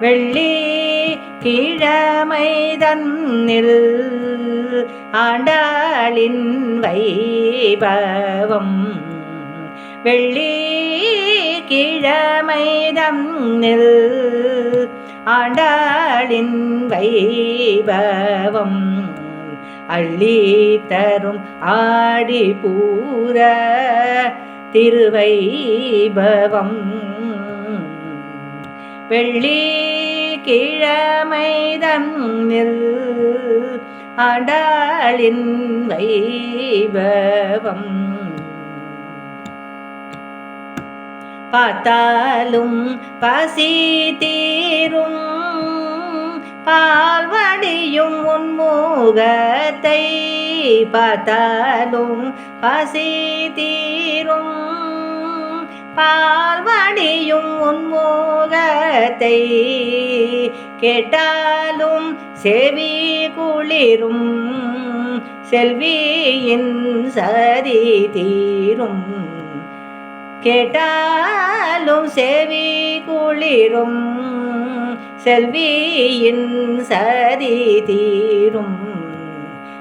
வெள்ளி கிழமைதன்னில் ஆண்டாளின் வைபவம். வெள்ளி கிழமைதன்னில் ஆண்டாளின் வைபவம். அள்ளி தரும் ஆடி பூர திருவைபவம். வெள்ளி கிழமை தன்னில் ஆண்டாளின் வைபவம். பார்த்தாலும் பசி தீரும். பால்வடியும் உன்முகத்தை பார்த்தாலும் பசி தீரும். பால்வடியும் உன்மோகத்தை கேட்டாலும் செவி குளிரும் செல்வியின் சதி தீரும். கேட்டாலும் செவி குளிரும் செல்வியின் சதி தீரும்.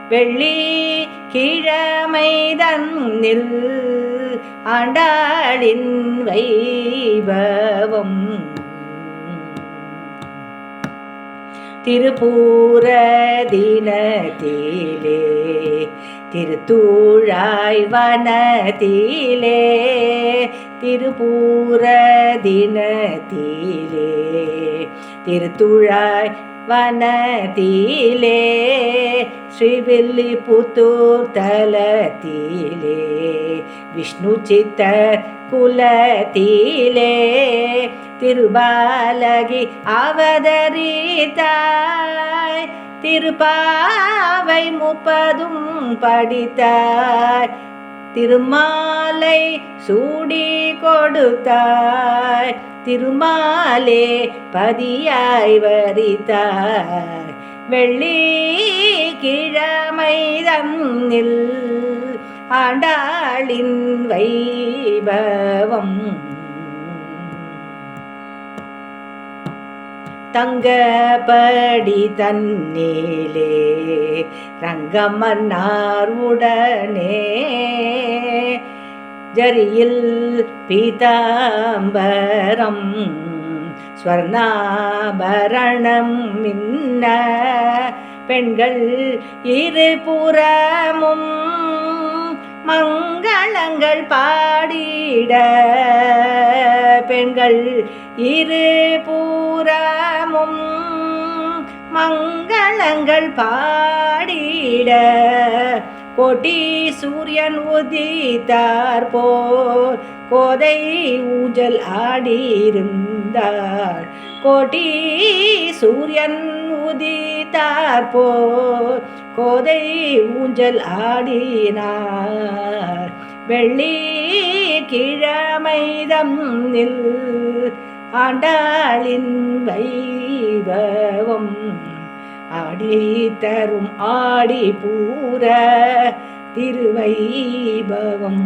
வெள்ளி கிழமை தன்னில் ஆண்டாளின் வைபவம். திருப்பூர தினத்திலே திருத்தூழாய் வனத்திலே திருப்பூர தினத்திலே திருத்துழாய் வனத்திலே ஸ்ரீவில்லிபுத்தூர் தலத்திலே விஷ்ணு சித்த குலத்திலே திருபாலகி அவதரித்தாய் திருப்பாவை முப்பதும் படித்தாய் திருமாலை சூடி கொடுத்தாய் திருமாலே பதியாய் வரித்தாய் வெள்ளி கிழமைதன்னில் ஆண்டாளின் வைபவம். தங்கபடி தன்னீலே ரங்கமன்னார் உடனே ஜரியில் பீதாம்பரம் ஸ்வர்ணாபரணம் மின்ன பெண்கள் இருபுறமும் மங்களங்கள் பாடிட பெண்கள் இருபுறமும் மங்களங்கள் பாடிட கோட்டி சூரியன் உதித்தார் போல். கோதை ஊஞ்சல் ஆடியிருந்தார் கோட்டி சூரியன் உதித்தார் போல். கோதை ஊஞ்சல் ஆடினார். வெள்ளி கிழமைதம் நில். ஆண்டாளின் வைபவம் ஆடி தரும் ஆடி பூர திருவைபவம்.